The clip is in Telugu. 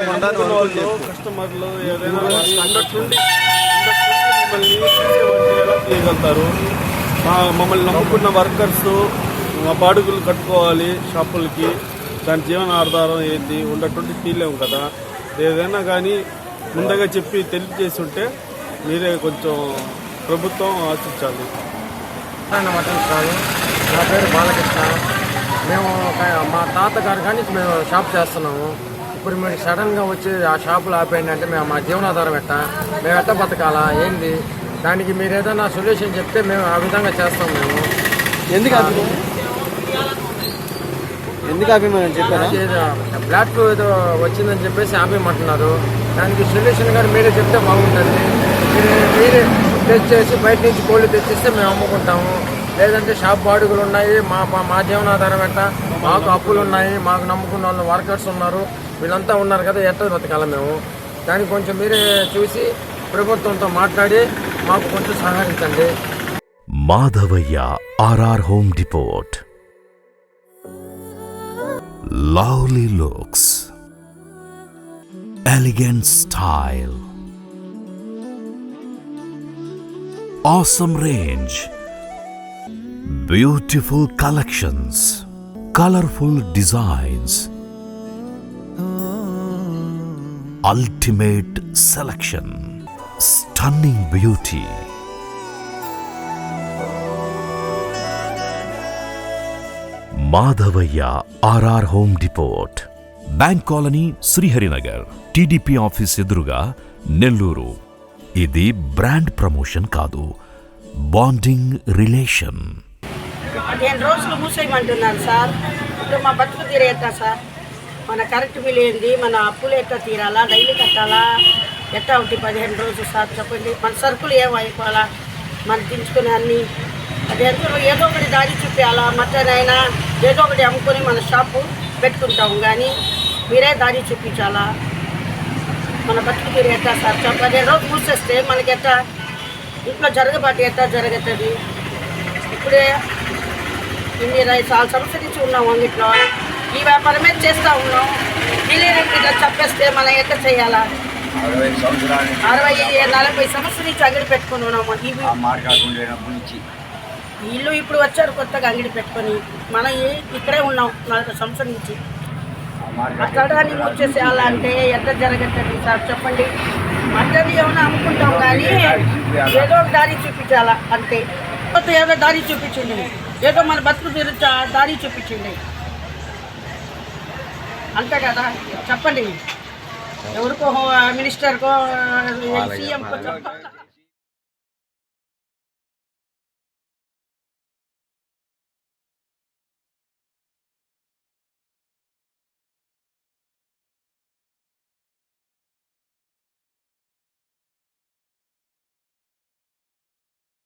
కస్టమర్లు ఏదైనా మమ్మల్ని తీసేలా తీయగలుగుతారు మా మమ్మల్ని నమ్ముకున్న వర్కర్స్ మా బాడుగులు కట్టుకోవాలి షాపులకి. దాని జీవన ఆధారం ఏంటి ఉండటువంటి తీయలేము కదా. ఏదైనా కానీ ముందుగా చెప్పి తెలియజేసి ఉంటే మీరే కొంచెం ప్రభుత్వం ఆశించాలి. మటన్ స్టాల్ నా పేరు బాలకృష్ణ. మేము ఒక- మా తాతగారు కానీ మేము షాప్ చేస్తున్నాము. ఇప్పుడు మీరు సడన్గా వచ్చి ఆ షాపులు ఆపేయండి అంటే మేము మా జీవనాధారం ఎట్ట? మేము ఎట్ట బతకాలా? ఏంది? దానికి మీరు ఏదైనా సొల్యూషన్ చెప్తే మేము ఆ విధంగా చేస్తాం మేము. ఎందుకు ఎందుకు చెప్పారా? బ్లాక్ ఏదో వచ్చిందని చెప్పేసి ఆపేయమంటున్నారు దానికి సొల్యూషన్ కానీ మీరే చెప్తే బాగుంటుంది. మీరు తెచ్చేసి బయట నుంచి కోళ్ళు తెచ్చిస్తే మేము అమ్ముకుంటాము. లేదంటే షాప్ బాడుగులు ఉన్నాయి. మా మా- మా జీవనాధారం ఎట్ట? మాకు అప్పులు ఉన్నాయి. మాకు నమ్ముకున్న వాళ్ళు వర్కర్స్ ఉన్నారు. వీళ్ళంతా ఉన్నారు కదా ఎట్ట బతకాల మేము? దానికి కొంచెం మీరే చూసి ప్రభుత్వంతో మాట్లాడి మాకు కొంచెం సహకరించండి. Madhavaiah RR home depot lovely looks. Elegant style. awesome range beautiful collections colorful designs ultimate selection stunning beauty Madhavaiah RR home depot bank colony Sriharinagar TDP office ఎదురుగా నెల్లూరు. ఇది బ్రాండ్ ప్రమోషన్ కాదు బాండింగ్ రిలేషన్. పదిహేను రోజులు మూసేయమంటున్నాను సార్. ఇప్పుడు మా బతుకు తీరేట సార్. మన కరెంట్ బిల్ ఏంది? మన అప్పులు ఎట్లా తీరాలా? డైలీ కట్టాలా? ఎట్లా ఒకటి పదిహేను రోజులు సార్ చెప్పండి. మన సరుకులు ఏం అయిపోవాలా? మనం దించుకునే అన్ని. అది ఎందుకు ఏదో ఒకటి దారి చూపించాలా మటన్ అయినా ఏదో ఒకటి అమ్ముకొని మన షాపు పెట్టుకుంటాము కానీ మీరే దారి చూపించాలా? మన బతుకు మీరు ఎట్లా సార్ చెప్పండి పదిహేను రోజులు మూసేస్తే మనకి ఎట్లా? ఇంట్లో జరగబాటు ఎట్లా జరుగుతుంది? ఇప్పుడే ఇన్ని రై- చాలా సంవత్సరాల నుంచి ఉన్నాం అంగిట్లో ఈ వ్యాపారమే చేస్తూ ఉన్నాం. డీలర్కి ఇట్లా చెప్పేస్తే మనం ఎట్లా చేయాలా? అరవై నలభై సంవత్సరాల నుంచి అంగడి పెట్టుకొని ఉన్నాము. వీళ్ళు ఇప్పుడు వచ్చారు కొత్తగా అంగడి పెట్టుకొని. మనం ఇక్కడే ఉన్నాం నలభై సంవత్సరాల నుంచి. అక్కడ మూసేసేయాలా అంటే ఎట్లా జరగట్లేదు సార్? చెప్పండి. మటన్ ఏమైనా అమ్ముకుంటాం కానీ ఏదో ఒక దారి చూపించాలా? అంతే కొత్త ఏదో దారి చూపించండి ఏదో మన బతుకు తీరుచా దారి చూపించండి అంతే కదా చెప్పండి. ఎవరికో మినిస్టర్కో సీఎంకో చెప్ప